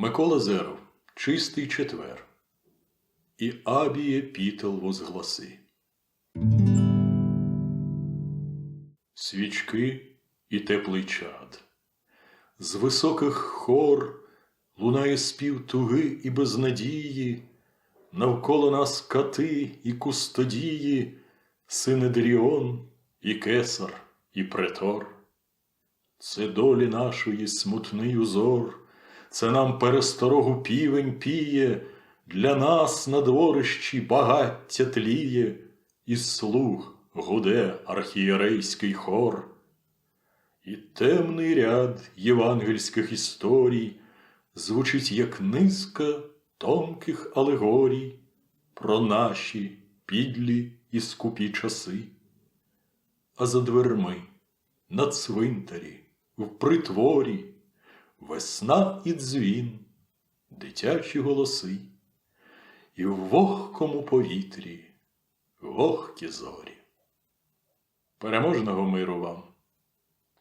Микола Зеров, Чистий четвер. І Абіє Пітел возгласи. Свічки і теплий чад. З високих хор лунає спів туги і безнадії, навколо нас кати і кустодії, Синедріон і кесар і претор. Це долі нашої смутний узор, це нам пересторогу півень піє, для нас на дворищі багаття тліє, і слух гуде архієрейський хор. І темний ряд євангельських історій звучить як низка тонких алегорій про наші підлі і скупі часи. А за дверми на цвинтарі, в притворі, весна і дзвін, дитячі голоси, і в вогкому повітрі вогкі зорі. Переможного миру вам!